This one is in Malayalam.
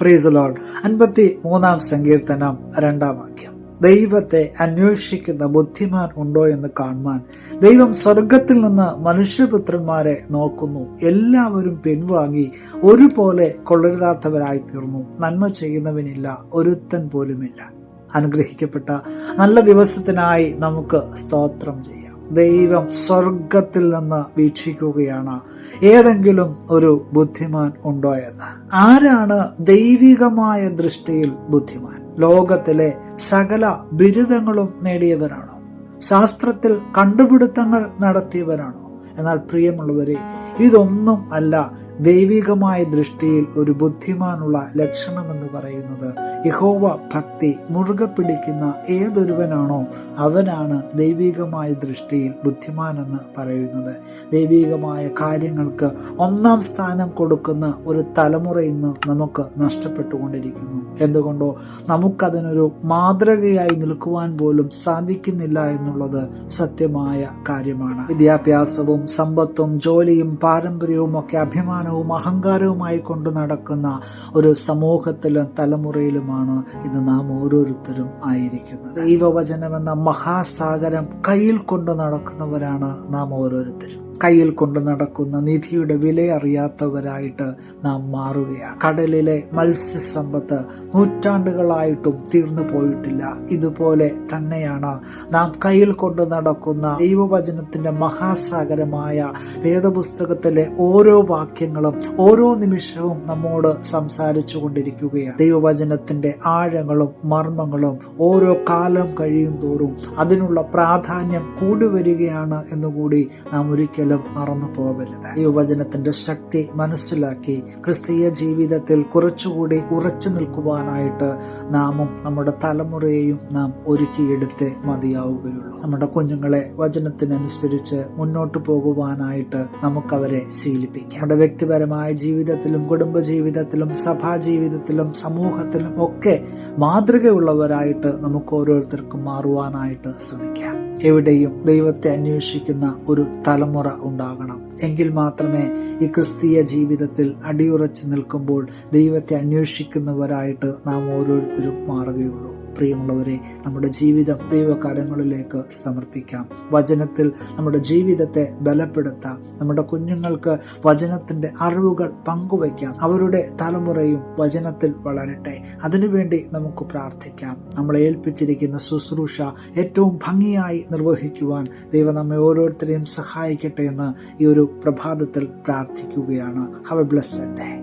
പ്രീസ് ലോഡ് അൻപത്തി മൂന്നാം സങ്കീർത്തനം രണ്ടാം വാക്യം. ദൈവത്തെ അന്വേഷിക്കുന്ന ബുദ്ധിമാൻ ഉണ്ടോ എന്ന് കാണുവാൻ ദൈവം സ്വർഗത്തിൽ നിന്ന് മനുഷ്യപുത്രന്മാരെ നോക്കുന്നു. എല്ലാവരും പിൻവാങ്ങി ഒരുപോലെ കൊള്ളരുതാത്തവരായി തീർന്നു. നന്മ ചെയ്യുന്നവനില്ല ഒരുത്തൻ പോലുമില്ല. അനുഗ്രഹിക്കപ്പെട്ട നല്ല ദിവസത്തിനായി നമുക്ക് സ്തോത്രം ചെയ്യാം. ദൈവം സ്വർഗത്തിൽ നിന്ന് വീക്ഷിക്കുകയാണ്. ഏതെങ്കിലും ഒരു ബുദ്ധിമാൻ ഉണ്ടോ എന്ന്? ആരാണ് ദൈവികമായ ദൃഷ്ടിയിൽ ബുദ്ധിമാൻ? ലോകത്തിലെ സകല ബിരുദങ്ങളും നേടിയവരാണോ? ശാസ്ത്രത്തിൽ കണ്ടുപിടുത്തങ്ങൾ നടത്തിയവരാണോ? എന്നാൽ പ്രിയമുള്ളവരെ ഇതൊന്നും അല്ല ദൈവികമായ ദൃഷ്ടിയിൽ ഒരു ബുദ്ധിമാനുള്ള ലക്ഷണമെന്ന് പറയുന്നത് യഹോവ ഭക്തി മുറുകെ പിടിക്കുന്ന ഏതൊരുവനാണോ അവനാണ് ദൈവികമായ ദൃഷ്ടിയിൽ ബുദ്ധിമാനെന്ന് പറയുന്നത്. ദൈവികമായ കാര്യങ്ങൾക്ക് ഒന്നാം സ്ഥാനം കൊടുക്കുന്ന ഒരു തലമുറ ഇന്ന് നമുക്ക് നഷ്ടപ്പെട്ടുകൊണ്ടിരിക്കുന്നു. എന്തുകൊണ്ടോ നമുക്കതിനൊരു മാതൃകയായി നിൽക്കുവാൻ പോലും സാധിക്കുന്നില്ല എന്നുള്ളത് സത്യമായ കാര്യമാണ്. വിദ്യാഭ്യാസവും സമ്പത്തും ജോലിയും പാരമ്പര്യവും ഒക്കെ അഭിമാനവും അഹങ്കാരവുമായി കൊണ്ട് നടക്കുന്ന ഒരു സമൂഹത്തിലും തലമുറയിലുമാണ് ഇന്ന് നാം ഓരോരുത്തരും ആയിരിക്കുന്നത്. ദൈവവചനം എന്ന മഹാസാഗരം കയ്യിൽ കൊണ്ട് നടക്കുന്നവരാണ് നാം ഓരോരുത്തരും. കയ്യിൽ കൊണ്ട് നടക്കുന്ന നിധിയുടെ വില അറിയാത്തവരായിട്ട് നാം മാറുകയാണ്. കടലിലെ മത്സ്യസമ്പത്ത് നൂറ്റാണ്ടുകളായിട്ടും തീർന്നു പോയിട്ടില്ല. ഇതുപോലെ തന്നെയാണ് നാം കയ്യിൽ കൊണ്ട് നടക്കുന്ന ദൈവവചനത്തിന്റെ മഹാസാഗരമായ വേദപുസ്തകത്തിലെ ഓരോ വാക്യങ്ങളും ഓരോ നിമിഷവും നമ്മോട് സംസാരിച്ചു കൊണ്ടിരിക്കുകയാണ്. ദൈവവചനത്തിന്റെ ആഴങ്ങളും മർമ്മങ്ങളും ഓരോ കാലം കഴിയും തോറും അതിനുള്ള പ്രാധാന്യം കൂടുവരികയാണ് എന്നുകൂടി നാം ഒരിക്കലും ഒരിക്കലും മറന്നു പോകരുത്. ഈ വചനത്തിന്റെ ശക്തി മനസ്സിലാക്കി ക്രിസ്തീയ ജീവിതത്തിൽ കുറച്ചുകൂടി ഉറച്ചു നിൽക്കുവാനായിട്ട് നാമും നമ്മുടെ തലമുറയെയും നാം ഒരുക്കിയെടുത്തേ മതിയാവുകയുള്ളൂ. നമ്മുടെ കുഞ്ഞുങ്ങളെ വചനത്തിനനുസരിച്ച് മുന്നോട്ട് പോകുവാനായിട്ട് നമുക്കവരെ ശീലിപ്പിക്കാം. നമ്മുടെ വ്യക്തിപരമായ ജീവിതത്തിലും കുടുംബ ജീവിതത്തിലും സഭാ ജീവിതത്തിലും സമൂഹത്തിലും ഒക്കെ മാതൃകയുള്ളവരായിട്ട് നമുക്ക് ഓരോരുത്തർക്കും മാറുവാനായിട്ട് ശ്രമിക്കാം. എവിടെയും ദൈവത്തെ അന്വേഷിക്കുന്ന ഒരു തലമുറ ഉണ്ടാകണം. എങ്കിൽ മാത്രമേ ഈ ക്രിസ്തീയ ജീവിതത്തിൽ അടിയുറച്ചു നിൽക്കുമ്പോൾ ദൈവത്തെ അന്വേഷിക്കുന്നവരായിട്ട് നാം ഓരോരുത്തരും മാറുകയുള്ളൂ. പ്രിയമുള്ളവരെ നമ്മുടെ ജീവിതം ദൈവകാലങ്ങളിലേക്ക് സമർപ്പിക്കാം. വചനത്തിൽ നമ്മുടെ ജീവിതത്തെ ബലപ്പെടുത്താം. നമ്മുടെ കുഞ്ഞുങ്ങൾക്ക് വചനത്തിന്റെ അറിവുകൾ പങ്കുവയ്ക്കാം. അവരുടെ തലമുറയും വചനത്തിൽ വളരട്ടെ. അതിനുവേണ്ടി നമുക്ക് പ്രാർത്ഥിക്കാം. നമ്മളെ ഏൽപ്പിച്ചിരിക്കുന്ന ശുശ്രൂഷ ഏറ്റവും ഭംഗിയായി നിർവഹിക്കുവാൻ ദൈവം നമ്മെ ഓരോരുത്തരെയും സഹായിക്കട്ടെ എന്ന് ഈ ഒരു പ്രഭാതത്തിൽ പ്രാർത്ഥിക്കുകയാണ്. Have A blessed day